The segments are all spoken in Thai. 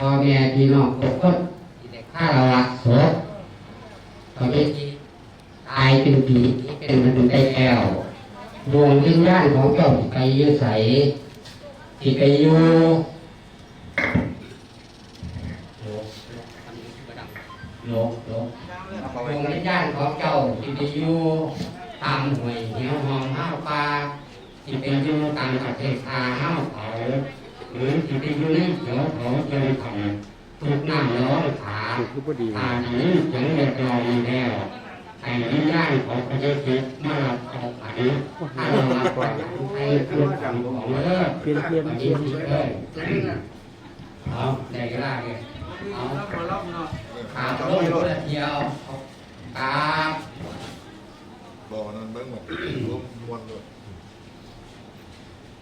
พ่อแม่พี่น้องทุกคนที่ได้าเราละศพตอนนี้ตายเป็นผีเป็นมันุษย์ได้แล้วดวงวิญญาณของเจ้าไปยืดใสที่ไปอยู่โลกโลกดวงวิญญาณของเจ้าที่ไปอยู่ตามหวยเหนียวหอมห้าวปลาที่ไปอยู่ตามประเทศทาห้าวเขา หรือที่ยู่ในเขียวเขาเจริของถูกน้ำร้อนขาทานนี้ถึงเรียบร้อยแล้วให้วิญญาณของประเทศเทศมารับเอาไปถ้าเรารับไปให้เพื่อนกรรมของเลิศเปลี่ยนเปลี่ยนเปลี่ยนเลยเอาได้ก็ได้เลยเอาขาลงเพื่อเที่ยวกราบ่อนั้นเบิ่งหมดรวมมวลเลย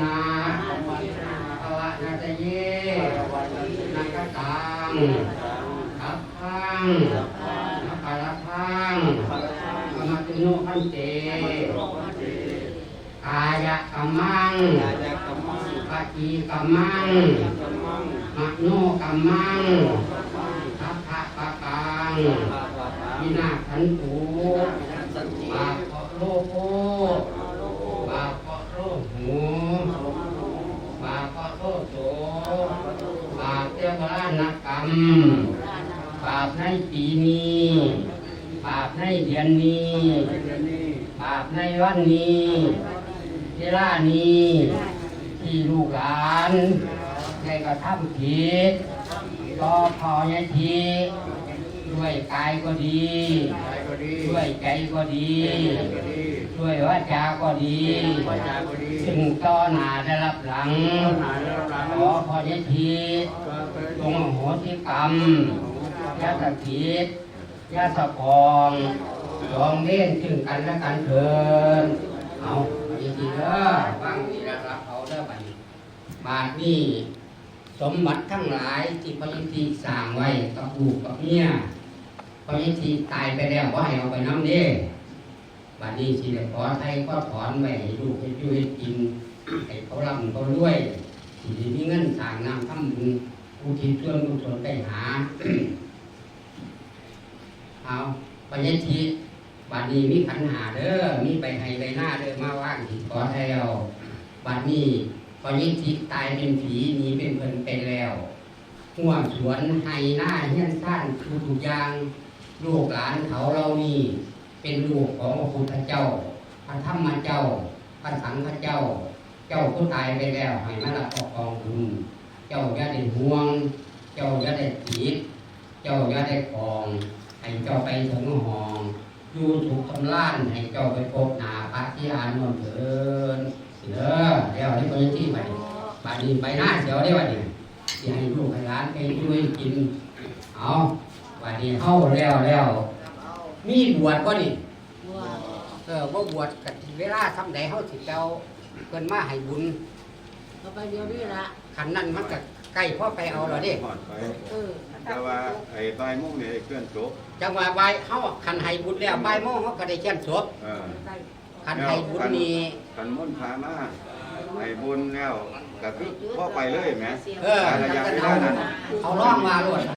นาภวะนาตเยนักตังทัพพังนักปาลพังปมตุโนพันเตกายกัมมังปจีกัมมังมโนกัมมังทัพพะปะกังวินาศสันตุปาะโลโกบาปเกาะโลหูบาปเกาะโลโส บาปเจ้าพระนกรรมบาปในปีนี้บาปในเดือนนี้บาปในวันนี้เวลานี้ที่ลูกหลานได้กระทำผิดก็พอยายทีด้วยกายก็ดี ด้วยใจก็ดีด้วยวา จาก็ดีซึ่งต่อหน้าได้รับหลัง ขอพอยายทีจงอโหสิกรรมยาสถิตยาสะกองจองเล่นซึ่งกันและกันเถินเอาจริงๆเด้อฟังดีแล้วรับเขาเด้อบัดนี้บาทนี้สมบัติทั้งหลายที่พระยิทีสร้างไว้กับลูกกับเมียพระยิทีตายไปแล้วว่าให้เอาไปน้ำเด้ บัดนี้สิได้ขอไทยก็ถอนไว้ให้ลูกให้อยู่ให้กินให้เขาร่ำเขารวยสิได้มีเงินสร้างน้ำทำบุญอุทิศส่วนกุศลไปหาเอาพระยิทีบัดนี้มีขันหาเด้อมีไปให้ไปหน้าเด้อมาว่างสิขอไทยเอาบัดนี้พอยิทิตายเป็นผีหนีเป็นเพิ่นไปแล้วห่วงสวนไห้หน้าเฮี้ยนท่านทุกอย่างลูกหลานเขาเรานี่ เป็นลูกของพระพุทธเจ้าพระธรรมเจ้าพระสังฆเจ้า เจ้าผู้ตายไปแล้วให้มารับเอกองบุญเจ้าอย่าได้ห่วง เจ้าอย่าได้ผิดเจ้าอย่าได้คองให้เจ้าไปถึงห้องอยู่ถูกทำล้านให้เจ้าไปพบนาพระที่อานนท์เถินเด้อเดี๋ยวให้คนที่ไปบาดนี้ไปหน้าเสียวได้บัดนี้สิให้ลูกให้หลานไปช่วยกิน เอาบาดนี้เฮาแล้วแล้ว มีบวชบ่นี่เออบ่บวชกับเวลาทำใดเฮาสิเอาเพิ่นมาให้บุญเอาไปเดี๋ยวนี้ละขันนั้นมันก็ใกล้พอไปเอาแล้วเด้หอดไปเออแต่ว่าไอ้ใบายมุ่งเนี่ยเคลื่อนจบจังว่าบายเฮาขันให้บุญแล้วบ่ายโมงเฮาก็ได้เขียนศพเออขันให้บุญนี่ขันมุ่นพามาไอ้บุญแล้วก็คือพ่อไปเลยแหมเออระยะจังเวเอาลานั้นเอาล่องมาโลด